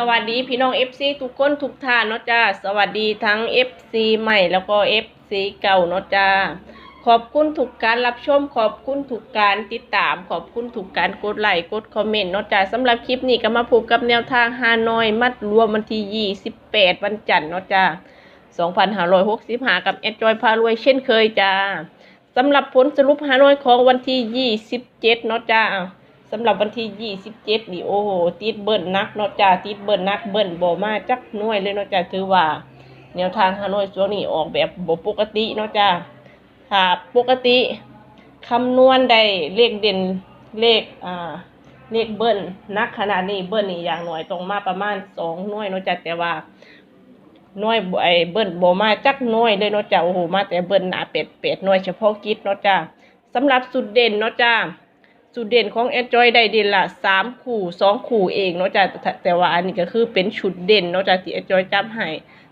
สวัสดีพี่น้อง FC ทุกคนทุกท่านเนาะจ้าสวัสดีทั้ง FC ใหม่แล้วก็ FC เก่าเนาะจ้าขอบคุณทุกการรับชมขอบคุณทุกการติดตาม ขอบคุณทุกการกดไลค์กดคอมเมนต์เนาะจ้าสำหรับคลิปนี้ก็มาพบกับแนวทางฮานอย มัดรวมวันที่ 28 วันจันทร์เนาะจ้า2565 กับแอดจอยพารวยเช่นเคยจ้าสำหรับผลสรุปฮานอยของวันที่ 27 เนาะจ้า สำหรับวันที่27นี่โอ้โหติดเบิ้ลนักเนาะจ้าติดเบิ้ลนักเบิ้ลบ่มาจักหน่วยเลยเนาะจ้าถือว่า แนวทางฮานอยช่วงนี้ออกแบบบ่ปกติเนาะจ้าถ้าปกติคำนวณได้เลขเด่นเลขอ่าเลขเบิ้ลนักขนาดนี้เบิ้ลนี่อย่างหน่อยตรงมาประมาณ2หน่วยเนาะจ้าแต่ว่าหน่วยบ่ไอ้เบิ้ลบ่มาจักหน่วยเลยเนาะจ้าโอ้โหมาแต่เบิ้ลหนาเป็ดเป็ดหน่วยเฉพาะกิจเนาะจ้าสำหรับสุดเด่นเนาะจ้า จุดเด่นของแอดจอยได้เด่นละสามขู่สองขู่เองเนาะจ้ะแต่ว่าอันนี้ก็คือเป็นชุดเด่นเนาะจ้ะที่แอดจอยจับให้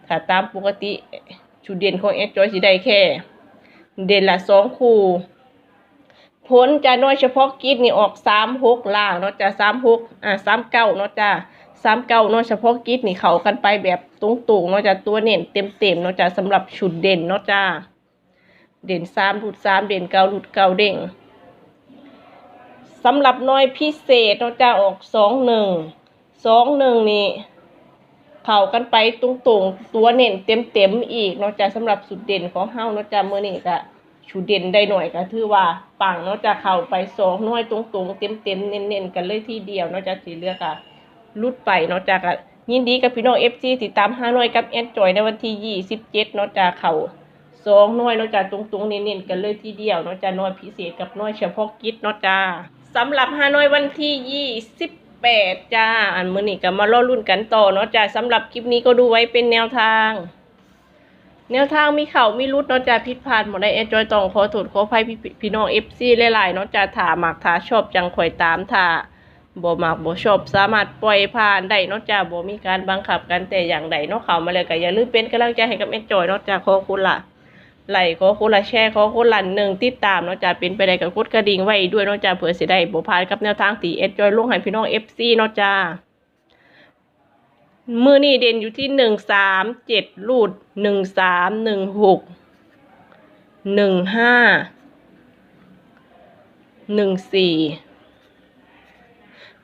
ถ้าตามปกติชุดเด่นของแอดจอยสิได้แค่ เด่นละสองขู่ผลจะน้อยเฉพาะกิจนี่ออกสามหกล่างเนาะจ้ะสามหกอ่าสามเก้าเนาะจ้ะสามเก้าน้อยเฉพาะกิจนี่เขากันไปแบบตรงๆเนาะจ้ะตัวเน้นเต็มๆเนาะจ้ะสำหรับชุดเด่นเนาะจ้ะเด่นสามหลุดสามเด่นเก้าหลุดเก้าเด้ง สำหรับน้อยพิเศษเราจะออกสองหนึ่งสองหนึ่งนี่เผากันไปตรงๆตัวเน้นเต็มๆอีกเนาะจ้ะสำหรับสุดเด่นของเฮาเนาะจ้ะเมื่อนี้ก็ชุดเด่นได้หน่อยก็ถือว่าปังเนาะจ้ะเข้าไปสองน้อยตรงๆเต็มๆเน้นๆกันเลยทีเดียวเนาะจ้ะสีเลือกอะลุดไปเนาะจ้ะก็ยินดีกับพี่น้องเอฟซีติดตามห้าน่วยกับแอนจอยในวันที่ยี่สิบเจ็ดเนาะจ้ะเข้าสองน่วยเนาะจ้ะตรงๆเน้นๆกันเลยทีเดียวเนาะจ้ะน่วยพิเศษกับน่วยเฉพาะกิจเนาะจ้ะ สำหรับฮานอยวันที่ยี่สิบแปดจ้า อันมือนี้ก็มาล่อรุ่นกันต่อเนาะจ้ะสำหรับคลิปนี้ก็ดูไว้เป็นแนวทาง แนวทางมีเข่ามีรุดเนาะจ้ะผิดพลาดหมดได้แอจอยตองขอโทษขอภัยพี่พี่น้องเอฟซีหลายๆเนาะจ้ะถ้ามักถาชอบจังข่อยตามถาบ่มักบ่ชอบสามารถปล่อยผ่านได้เนาะจ้ะบ่มีการบังคับกันแต่อย่างใดเนาะเขามาเลยก็อย่าลืมเป็นกำลังใจให้กับแอจอยเนาะจ้ะขอบคุณล่ะ ไหลขอคนละแชร์ขอคนละหนึ่งติดตามนาะจ้ะเป็นไปได้กับกดกระดิ่งไว้ด้วยนาะจ้ะเผื่อสิได้บ่พลาดกับแนวทางตีเอสจอยลุงให้พี่น้อง FC เนาะจ้ะมือนี่เด่นอยู่ที่หนึ่งสามเจ็ดรูดหนึ่งสามหนึ่งหกหนึ่งห้าหนึ่งสี่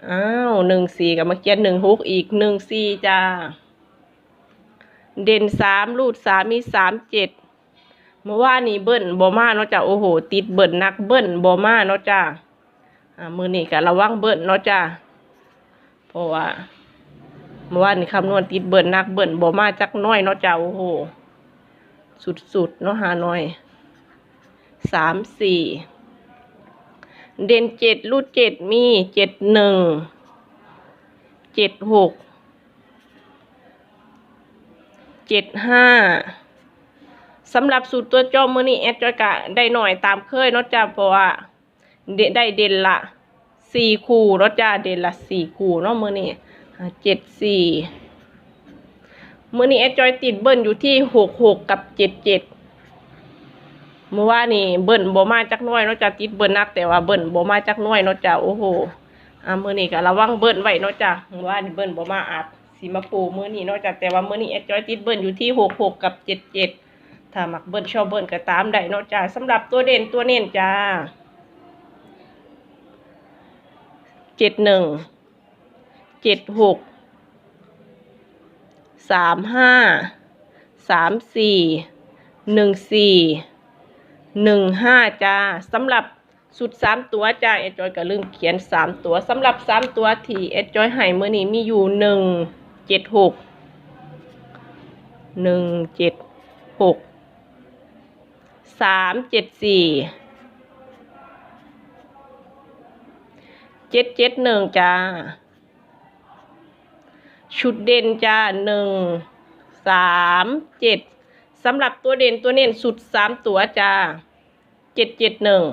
อ้าวหนึ่งสี่กับเมื่อกี้หนึ่งหกอีกหนึ่งสี่จ้า เด่นสามรูดสามมีสามเจ็ด เมื่อวานนี้เบิ้ลบอมาเนาะจ้ะโอ้โห ติดเบิ้ลนักเบิ้ลบอมาเนาะจ้ะอ่ามือนี้ก็ระวังเบิ้ลเนาะจ้ะเพราะว่าเมื่อวานนี้คำนวณติดเบิ้ลนักเบิ้ลบอมาจักน้อยเนาะจ้ะโอ้โห สุดๆเนาะหาหน่อยสามสี่เด่นเจ็ดรูดเจ็ดมีเจ็ดหนึ่งเจ็ดหกเจ็ดห้า สำหรับสูตรตัวจอมมือนี้แอดจอยกะได้หน่อยตามเคยเนาะจ้าเพราะว่าได้เด่นละสี่คู่เนาะจ้าเด่นละสี่คู่เนาะมือนี้เจ็ดสี่มือนี้แอดจอยติดเบิ้ลอยู่ที่หกหกกับเจ็ดเจ็ดเมื่อว่านี่เบิ้ลบ่มาจักน้อยเนาะจ้าติดเบิ้ลนักแต่ว่าเบิ้ลบ่มาจักน้อยเนาะจ้าโอ้โหอ่ามือนี้ก็ระวังเบิ้ลไว้เนาะจ้าเมื่อว่านี่เบิ้ลบ่มาอาจสีมาปูมือนี้เนาะจ้าแต่ว่ามือนี้แอดจอยติดเบิ้ลอยู่ที่หกหกกับเจ็ดเจ็ด ถ้ามักเบิ้ลชอบเบิ้ลก็ตามได้เนาะจ้าสำหรับตัวเด่นตัวเน้นจ้าเจ็ดหนึ่งเจ็ดหกสามห้าสามสี่หนึ่งสี่หนึ่งห้าจ้าสำหรับสุดสามตัวจ้าเอจอยก็ลืมเขียนสามตัวสำหรับสามตัวที่เอจอยให้เมื่อนี้มีอยู่หนึ่งเจ็ดหกหนึ่งเจ็ดหก สามเจ็ดสี่เจ็ดเจ็ดหนึ่งจ้า ชุดเด่นจ้าหนึ่งสามเจ็ดสำหรับตัวเด่นตัวเน้นสุดสามตัวจ้าเจ็ดเจ็ดหนึ่ง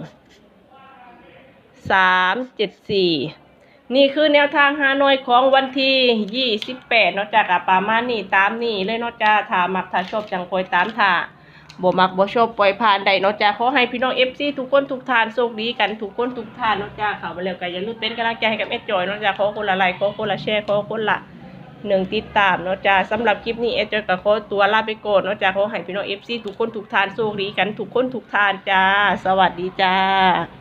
สามเจ็ดสี่นี่คือแนวทางฮานอยของวันที่ยี่สิบแปดเนาะจ้ากับประมาณนี้ตามนี่เลยเนาะจ้าถามักถ้าชอบจังคอยตามท่า บ่มักบ่ชอบปล่อยผ่านใด้เนาะจ้าขอให้พี่น้องเอฟซีทุกคนทุกท่านโชคดีกันทุกคนทุกท่านเนาะจ้าเข้ามาแล้วก็อย่าลืมเป็นกำลังใจให้กับเอ็ดจอยเนาะจ้าขอคนละไลค์ขอคนละแชร์ขอคนละหนึ่งติดตามเนาะจ้าสำหรับคลิปนี้เอ็ดจอยกับขอตัวลาไปก่อนเนาะจ้าขอให้พี่น้องเอฟซีทุกคนทุกทานโชคดีกันทุกคนทุกทานจ้า สวัสดีจ้า